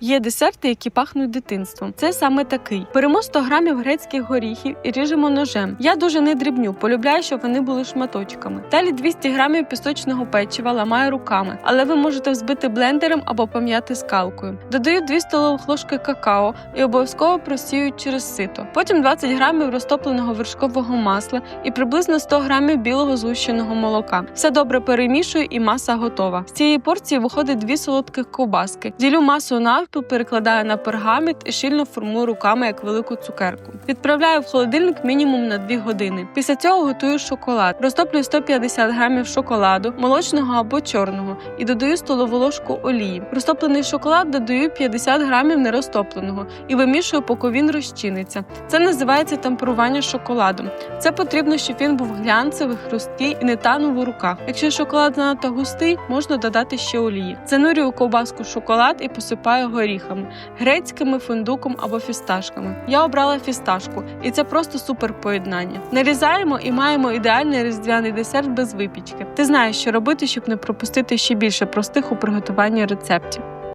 Є десерти, які пахнуть дитинством. Це саме такий. Беремо 100 грамів грецьких горіхів і ріжемо ножем. Я дуже не дрібню, полюбляю, щоб вони були шматочками. Далі 200 грамів пісочного печива ламаю руками, але ви можете взбити блендером або пом'яти скалкою. Додаю 2 столових ложки какао і обов'язково просію через сито. Потім 20 грамів розтопленого вершкового масла і приблизно 100 грамів білого згущеного молока. Все добре перемішую і маса готова. З цієї порції виходить дві солодких ковбаски. Ділю масу навпіл, перекладаю на пергамент і щільно формую руками як велику цукерку. Відправляю в холодильник мінімум на 2 години. Після цього готую шоколад. Розтоплюю 150 грамів шоколаду, молочного або чорного, і додаю столову ложку олії. Розтоплений шоколад додаю 50 грамів нерозтопленого і вимішую, поки він розчиниться. Це називається темперування шоколадом. Це потрібно, щоб він був глянцевий, хрусткий і не танув у руках. Якщо шоколад занадто густий, можна додати ще олії. Занурюю ковбаску в шоколад і посипаю горіхами, грецькими, фундуком або фісташками. Я обрала фісташку, і це просто супер поєднання. Нарізаємо і маємо ідеальний різдвяний десерт без випічки. Ти знаєш, що робити, щоб не пропустити ще більше простих у приготуванні рецептів.